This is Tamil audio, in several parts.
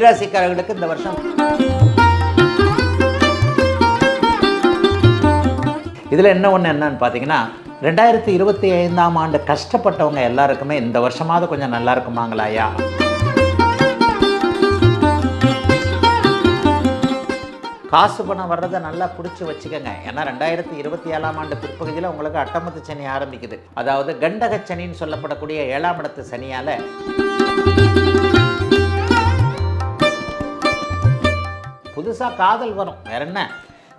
கன்னிராசிக்காரர்களுக்கு இந்த வருஷம். இதில் என்ன ஒன்று என்னன்னு பார்த்தீங்கன்னா ரெண்டாயிரத்தி இருபத்தி ஐந்தாம் ஆண்டு கஷ்டப்பட்டவங்க எல்லாருக்குமே இந்த வருஷமாவது கொஞ்சம் நல்லா இருக்குமாங்களாயா காசு பணம் வர்றதை நல்லா பிடிச்சி வச்சுக்கோங்க. ஏன்னா ரெண்டாயிரத்தி இருபத்தி ஏழாம் ஆண்டு பிற்பகுதியில் உங்களுக்கு அட்டமத்து சனி ஆரம்பிக்குது. அதாவது கண்டக சனின்னு சொல்லப்படக்கூடிய ஏழாம் இடத்து சனியால் புதுசாக காதல் வரும். வேற என்ன?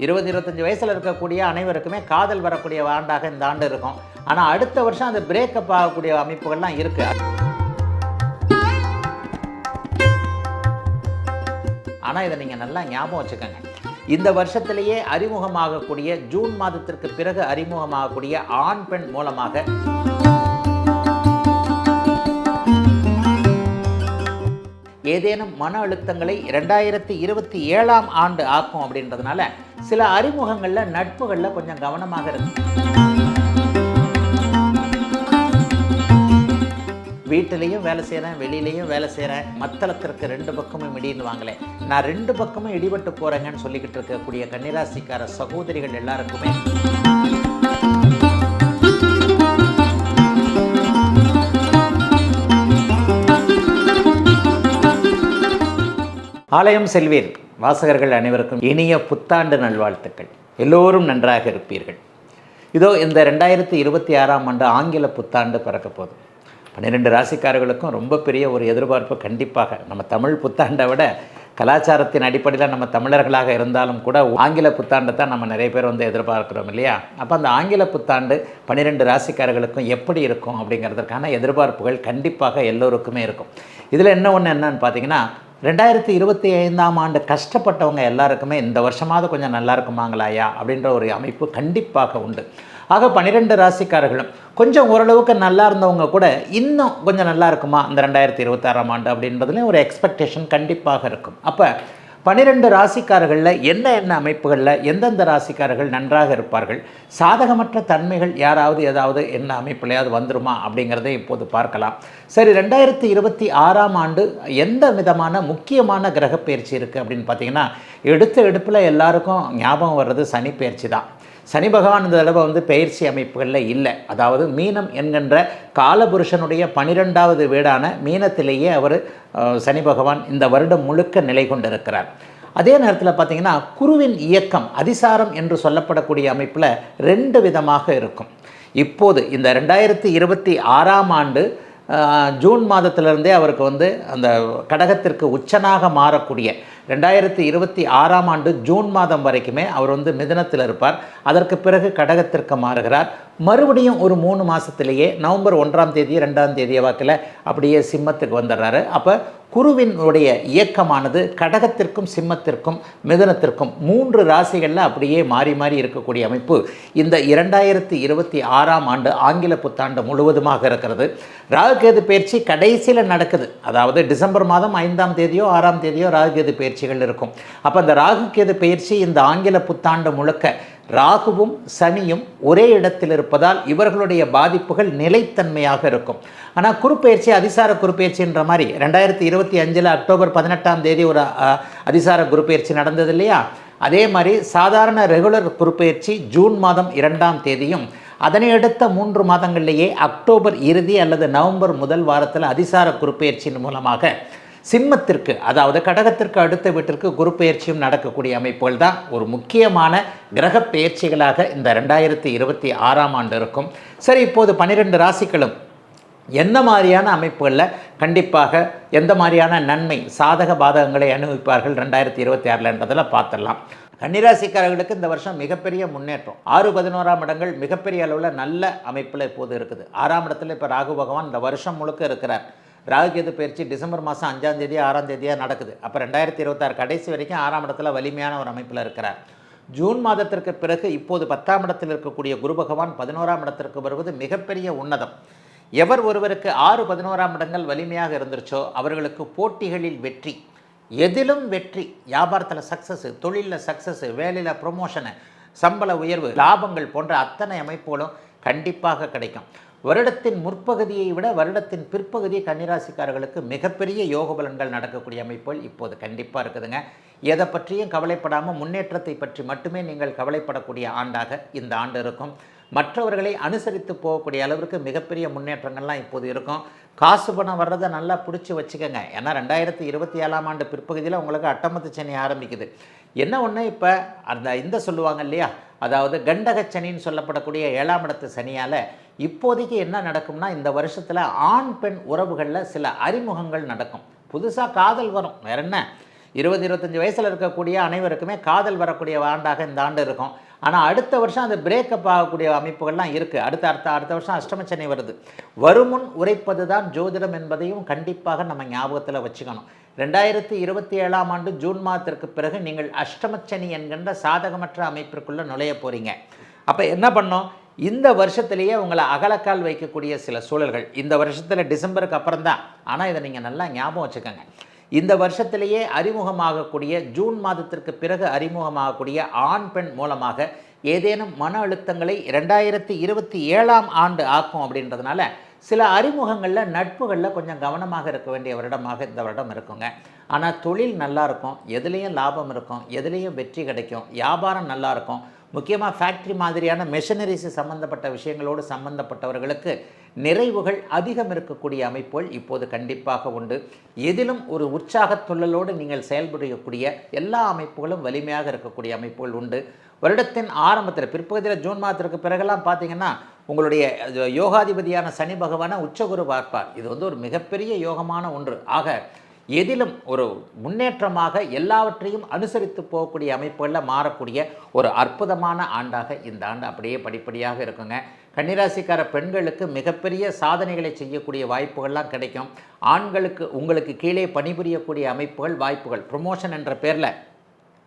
இருபது இருபத்தஞ்சி வயசில் இருக்கக்கூடிய அனைவருக்குமே காதல் வரக்கூடிய ஆண்டாக இந்த ஆண்டு இருக்கும். ஆனால் அடுத்த வருஷம் அது பிரேக்கப் ஆகக்கூடிய அமைப்புகள்லாம் இருக்கு. ஆனால் இதை நீங்கள் நல்லா ஞாபகம் வச்சுக்கோங்க. இந்த வருஷத்திலேயே அறிமுகமாகக்கூடிய ஜூன் மாதத்திற்கு பிறகு அறிமுகமாகக்கூடிய ஆண் பெண் மூலமாக ஏதேனும் மன அழுத்தங்களை ரெண்டாயிரத்தி இருபத்தி ஏழாம் ஆண்டு ஆக்கும் அப்படின்றதுனால சில அறிமுகங்களில் நட்புகளில் கொஞ்சம் கவனமாக இருக்கு வீட்டிலையும் வேலை செய்கிறேன் வெளியிலையும் வேலை செய்கிறேன் மத்தளத்திற்கு ரெண்டு பக்கமும் இடின்னு வாங்கலை நான் ரெண்டு பக்கமும் இடிபட்டு போகிறேங்கன்னு சொல்லிக்கிட்டு இருக்கக்கூடிய கன்னிராசிக்கார சகோதரிகள் எல்லாருக்குமே ஆலயம் செல்வீர் வாசகர்கள் அனைவருக்கும் இனிய புத்தாண்டு நல்வாழ்த்துக்கள். எல்லோரும் நன்றாக இருப்பீர்கள். இதோ இந்த ரெண்டாயிரத்தி இருபத்தி ஆறாம் ஆண்டு ஆங்கில புத்தாண்டு பிறக்க போகுது. பன்னிரெண்டு ராசிக்காரர்களுக்கும் ரொம்ப பெரிய ஒரு எதிர்பார்ப்பு கண்டிப்பாக. நம்ம தமிழ் புத்தாண்டை விட கலாச்சாரத்தின் அடிப்படையில் நம்ம தமிழர்களாக இருந்தாலும் கூட ஆங்கில புத்தாண்டை தான் நம்ம நிறைய பேர் வந்து எதிர்பார்க்குறோம் இல்லையா? அப்போ அந்த ஆங்கில புத்தாண்டு பன்னிரெண்டு ராசிக்காரர்களுக்கும் எப்படி இருக்கும் அப்படிங்கிறதுக்கான எதிர்பார்ப்புகள் கண்டிப்பாக எல்லோருக்குமே இருக்கும். இதில் என்ன ஒன்று என்னன்னு பார்த்தீங்கன்னா ரெண்டாயிரத்தி இருபத்தி ஐந்தாம் ஆண்டு கஷ்டப்பட்டவங்க எல்லாருக்குமே இந்த வருஷமாவது கொஞ்சம் நல்லா இருக்குமாங்களாயா அப்படின்ற ஒரு அமைப்பு கண்டிப்பாக உண்டு. ஆக பன்னிரெண்டு ராசிக்காரர்களும் கொஞ்சம் ஓரளவுக்கு நல்லா இருந்தவங்க கூட இன்னும் கொஞ்சம் நல்லா இருக்குமா இந்த ரெண்டாயிரத்தி இருபத்தாறாம் ஆண்டு அப்படின்றதுலேயும் ஒரு எக்ஸ்பெக்டேஷன் கண்டிப்பாக இருக்கும். அப்போ பன்னிரெண்டு ராசிக்காரர்களில் என்ன என்ன அமைப்புகளில் எந்தெந்த ராசிக்காரர்கள் நன்றாக இருப்பார்கள்? சாதகமற்ற தன்மைகள் யாராவது ஏதாவது என்ன அமைப்புலையாவது வந்துருமா அப்படிங்கிறத இப்போது பார்க்கலாம். சரி ரெண்டாயிரத்தி இருபத்தி ஆறாம் ஆண்டு எந்த விதமான முக்கியமான கிரக பயிற்சி இருக்குது அப்படின்னு பார்த்தீங்கன்னா எடுத்த எடுப்பில் எல்லாருக்கும் ஞாபகம் வர்றது சனி பயிற்சி தான். சனி பகவான் இந்த தடவை வந்து பயிற்சி அமைப்புகளில் இல்லை. அதாவது மீனம் என்கின்ற காலபுருஷனுடைய பனிரெண்டாவது வீடான மீனத்திலேயே அவர் சனி பகவான் இந்த வருடம் முழுக்க நிலை கொண்டிருக்கிறார். அதே நேரத்தில் பார்த்தீங்கன்னா குருவின் இயக்கம் அதிசாரம் என்று சொல்லப்படக்கூடிய அமைப்பில் ரெண்டு விதமாக இருக்கும். இப்போது இந்த ரெண்டாயிரத்தி இருபத்தி ஆறாம் ஆண்டு ஜூன் மாதத்திலிருந்தே அவருக்கு வந்து அந்த கடகத்திற்கு உச்சனாக மாறக்கூடிய ரெண்டாயிரத்தி இருபத்தி ஆறாம் ஆண்டு ஜூன் மாதம் வரைக்குமே அவர் வந்து மிதனத்தில் இருப்பார். அதற்கு பிறகு கடகத்திற்கு மாறுகிறார். மறுபடியும் ஒரு மூணு மாதத்துலேயே நவம்பர் ஒன்றாம் தேதி ரெண்டாம் தேதிய வாக்கில் அப்படியே சிம்மத்துக்கு வந்துடுறாரு. அப்போ குருவினுடைய இயக்கமானது கடகத்திற்கும் சிம்மத்திற்கும் மிதனத்திற்கும் மூன்று ராசிகளில் அப்படியே மாறி மாறி இருக்கக்கூடிய அமைப்பு. இந்த இரண்டாயிரத்தி இருபத்தி ஆறாம் ஆண்டு ஆங்கில புத்தாண்டு முழுவதுமாக இருக்கிறது. ராகுகேது பயிற்சி கடைசியில் நடக்குது. அதாவது டிசம்பர் மாதம் ஐந்தாம் தேதியோ ஆறாம் தேதியோ ராகுகேது பயிற்சிகள் இருக்கும். அப்போ அந்த ராகுகேது பயிற்சி இந்த ஆங்கில புத்தாண்டு முழுக்க ராகுவும் சனியும் ஒரே இடத்தில் இருப்பதால் இவர்களுடைய பாதிப்புகள் நிலைத்தன்மையாக இருக்கும். ஆனால் குறுப்பெயர்ச்சி அதிசார குறுப்பெயர்ச்சின்ற மாதிரி ரெண்டாயிரத்தி இருபத்தி அஞ்சில் அக்டோபர் பதினெட்டாம் தேதி ஒரு அதிசார குறுப்பெயர்ச்சி நடந்தது இல்லையா? அதே மாதிரி சாதாரண ரெகுலர் குறுப்பெயர்ச்சி ஜூன் மாதம் இரண்டாம் தேதியும் அதனை அடுத்த மூன்று மாதங்களிலேயே அக்டோபர் இறுதி அல்லது நவம்பர் முதல் வாரத்தில் அதிசார குறுப்பெயர்ச்சியின் மூலமாக சிம்மத்திற்கு அதாவது கடகத்திற்கு அடுத்த வீட்டிற்கு குரு பெயர்ச்சியும் நடக்கக்கூடிய அமைப்புகள் தான் ஒரு முக்கியமான கிரக பெயர்ச்சிகளாக இந்த ரெண்டாயிரத்தி இருபத்தி ஆறாம் ஆண்டு இருக்கும். சரி இப்போது பன்னிரெண்டு ராசிகளும் எந்த மாதிரியான அமைப்புகளில் கண்டிப்பாக எந்த மாதிரியான நன்மை சாதக பாதகங்களை அனுபவிப்பார்கள் ரெண்டாயிரத்தி இருபத்தி ஆறில்ன்றதில் பார்த்துடலாம். கன்னிராசிக்காரர்களுக்கு இந்த வருஷம் மிகப்பெரிய முன்னேற்றம். ஆறு பதினோராம் இடங்கள் மிகப்பெரிய அளவில் நல்ல அமைப்பில் இப்போது இருக்குது. ஆறாம் இடத்துல இப்போ ராகு பகவான் இந்த வருஷம் முழுக்க இருக்கிறார். ராகுகேது பயிற்சி டிசம்பர் மாதம் அஞ்சாம் தேதி ஆறாம் தேதியாக நடக்குது. அப்போ ரெண்டாயிரத்தி இருபத்தாறு கடைசி வரைக்கும் ஆறாம் இடத்துல வலிமையான ஒரு அமைப்பில் இருக்கிறார். ஜூன் மாதத்திற்கு பிறகு இப்போது பத்தாம் இடத்தில் இருக்கக்கூடிய குரு பகவான் பதினோராம் இடத்திற்கு வருவது மிகப்பெரிய உன்னதம். எவர் ஒருவருக்கு ஆறு பதினோராம் இடங்கள் வலிமையாக இருந்துருச்சோ அவர்களுக்கு போட்டிகளில் வெற்றி. எதிலும் வெற்றி. வியாபாரத்தில் சக்ஸஸ் தொழிலில் சக்ஸஸ் வேலையில் ப்ரொமோஷனு சம்பள உயர்வு லாபங்கள் போன்ற அத்தனை அமைப்புகளும் கண்டிப்பாக கிடைக்கும். வருடத்தின் முற்பகுதியை விட வருடத்தின் பிற்பகுதி கன்னிராசிக்காரர்களுக்கு மிகப்பெரிய யோக பலன்கள் நடக்கக்கூடிய அமைப்புகள் இப்போது கண்டிப்பாக இருக்குதுங்க. எதை பற்றியும் கவலைப்படாமல் முன்னேற்றத்தை பற்றி மட்டுமே நீங்கள் கவலைப்படக்கூடிய ஆண்டாக இந்த ஆண்டு இருக்கும். மற்றவர்களை அனுசரித்து போகக்கூடிய அளவிற்கு மிகப்பெரிய முன்னேற்றங்கள்லாம் இப்போது இருக்கும். காசு பணம் வர்றதை நல்லா பிடிச்சி வச்சுக்கோங்க. ஏன்னா ரெண்டாயிரத்தி இருபத்தி ஏழாம் ஆண்டு பிற்பகுதியில் உங்களுக்கு அட்டமத்து சனி ஆரம்பிக்குது. என்ன ஒன்று இப்போ? அந்த இந்த சொல்லுவாங்க இல்லையா? அதாவது கண்டகச்சனின்னு சொல்லப்படக்கூடிய ஏழாம் இடத்து சனியால் இப்போதைக்கு என்ன நடக்கும்னா இந்த வருஷத்தில் ஆண் பெண் உறவுகளில் சில அறிமுகங்கள் நடக்கும். புதுசாக காதல் வரும். வேற என்ன? இருபது இருபத்தஞ்சி வயசில் இருக்கக்கூடிய அனைவருக்குமே காதல் வரக்கூடிய ஆண்டாக இந்த ஆண்டு இருக்கும். ஆனால் அடுத்த வருஷம் அந்த பிரேக்கப் ஆகக்கூடிய அமைப்புகள்லாம் இருக்குது அடுத்த அடுத்த அடுத்த வருஷம் அஷ்டமச்சனை வருது. வருமுன் உரைப்பது தான் ஜோதிடம் என்பதையும் கண்டிப்பாக நம்ம ஞாபகத்தில் வச்சுக்கணும். ரெண்டாயிரத்தி இருபத்தி ஏழாம் ஆண்டு ஜூன் மாதத்திற்கு பிறகு நீங்கள் அஷ்டமச்சனி என்கின்ற சாதகமற்ற அமைப்பிற்குள்ளே நுழைய போகிறீங்க அப்போ என்ன பண்ணோம்? இந்த வருஷத்திலேயே உங்களை அகலக்கால் வைக்கக்கூடிய சில சூழல்கள். இந்த வருஷத்தில் டிசம்பருக்கு அப்புறம் தான் ஆனால் இதை நீங்கள் நல்லா ஞாபகம் வச்சுக்கோங்க. இந்த வருஷத்திலேயே அறிமுகமாகக்கூடிய ஜூன் மாதத்திற்கு பிறகு அறிமுகமாகக்கூடிய ஆண் பெண் மூலமாக ஏதேனும் மன அழுத்தங்களை ரெண்டாயிரத்தி இருபத்தி ஏழாம் ஆண்டு ஆக்கும் அப்படின்றதுனால சில அறிமுகங்களில் நட்புகளில் கொஞ்சம் கவனமாக இருக்க வேண்டிய வருடமாக இந்த வருடம் இருக்குங்க. ஆனால் தொழில் நல்லா இருக்கும். எதுலேயும் லாபம் இருக்கும். எதுலேயும் வெற்றி கிடைக்கும். வியாபாரம் நல்லா இருக்கும். முக்கியமாக ஃபேக்ட்ரி மாதிரியான மெஷினரிஸ் சம்மந்தப்பட்ட விஷயங்களோடு சம்மந்தப்பட்டவர்களுக்கு நிறைவுகள் அதிகம் இருக்கக்கூடிய அமைப்புகள் இப்போது கண்டிப்பாக உண்டு. எதிலும் ஒரு உற்சாகத் தொழிலோடு நீங்கள் செயல்படக்கூடிய எல்லா அமைப்புகளும் வலிமையாக இருக்கக்கூடிய அமைப்புகள் உண்டு. வருடத்தின் ஆரம்பத்தில் பிற்பகுதியில் ஜூன் மாதத்திற்கு பிறகெல்லாம் பார்த்தீங்கன்னா உங்களுடைய யோகாதிபதியான சனி பகவானை உச்சகுரு பார்ப்பார். இது வந்து ஒரு மிகப்பெரிய யோகமான ஒன்று. ஆக எதிலும் ஒரு முன்னேற்றமாக எல்லாவற்றையும் அனுசரித்து போகக்கூடிய அமைப்புகளில் மாறக்கூடிய ஒரு அற்புதமான ஆண்டாக இந்த ஆண்டு அப்படியே படிப்படியாக இருக்குங்க. கன்னிராசிக்கார பெண்களுக்கு மிகப்பெரிய சாதனைகளை செய்யக்கூடிய வாய்ப்புகள்லாம் கிடைக்கும். ஆண்களுக்கு உங்களுக்கு கீழே பணிபுரியக்கூடிய அமைப்புகள் வாய்ப்புகள். ப்ரொமோஷன் என்ற பேரில்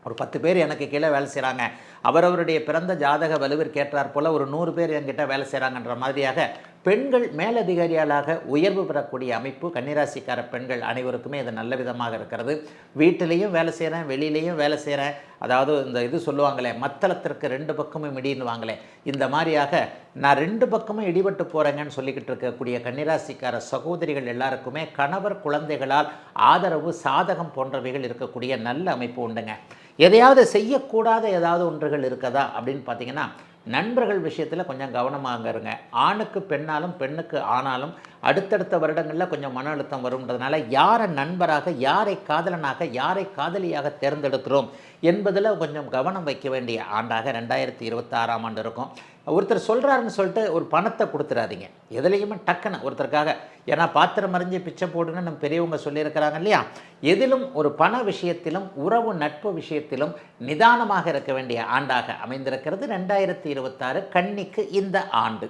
ஒரு பத்து பேர் எனக்கு கீழே வேலை செய்கிறாங்க அவரவருடைய பிறந்த ஜாதக வலுவிற்கேற்றார் போல் ஒரு நூறு பேர் என்கிட்ட வேலை செய்கிறாங்கன்ற மாதிரியாக பெண்கள் மேலதிகாரியாளாக உயர்வு பெறக்கூடிய அமைப்பு கன்னிராசிக்கார பெண்கள் அனைவருக்குமே இது நல்ல விதமாக இருக்கிறது. வீட்டிலையும் வேலை செய்கிறேன் வெளியிலையும் வேலை செய்கிறேன் அதாவது இந்த இது சொல்லுவாங்களே மத்தளத்திற்கு ரெண்டு பக்கமும் இடின்னுவாங்களே இந்த மாதிரியாக நான் ரெண்டு பக்கமும் இடிபட்டு போகிறேங்கன்னு சொல்லிக்கிட்டு இருக்கக்கூடிய கன்னிராசிக்கார சகோதரிகள் எல்லாருக்குமே கணவர் குழந்தைகளால் ஆதரவு சாதகம் போன்றவைகள் இருக்கக்கூடிய நல்ல அமைப்பு உண்டுங்க. எதையாவது செய்யக்கூடாத ஏதாவது ஒன்றுகள் இருக்கதா அப்படின்னு பார்த்தீங்கன்னா நண்பர்கள் விஷயத்தில் கொஞ்சம் கவனமாக இருங்க ஆணுக்கு பெண்ணாலும் பெண்ணுக்கு ஆனாலும் அடுத்தடுத்த வருடங்களில் கொஞ்சம் மன அழுத்தம் வரும்ன்றதுனால யாரை நண்பராக யாரை காதலனாக யாரை காதலியாக தேர்ந்தெடுக்கிறோம் என்பதில் கொஞ்சம் கவனம் வைக்க வேண்டிய ஆண்டாக ரெண்டாயிரத்தி இருபத்தாறாம் ஆண்டு இருக்கும். ஒருத்தர் சொல்கிறாருன்னு சொல்லிட்டு ஒரு பணத்தை கொடுத்துடாதீங்க எதுலேயுமே டக்குன்னு ஒருத்தருக்காக ஏன்னா பாத்திரம் மறைஞ்சு பிச்சை போடுன்னு நம்ம பெரியவங்க சொல்லியிருக்கிறாங்க இல்லையா? எதிலும் ஒரு பண விஷயத்திலும் உறவு நட்பு விஷயத்திலும் நிதானமாக இருக்க வேண்டிய ஆண்டாக அமைந்திருக்கிறது ரெண்டாயிரத்தி இருபத்தாறு கன்னிக்கு இந்த ஆண்டு.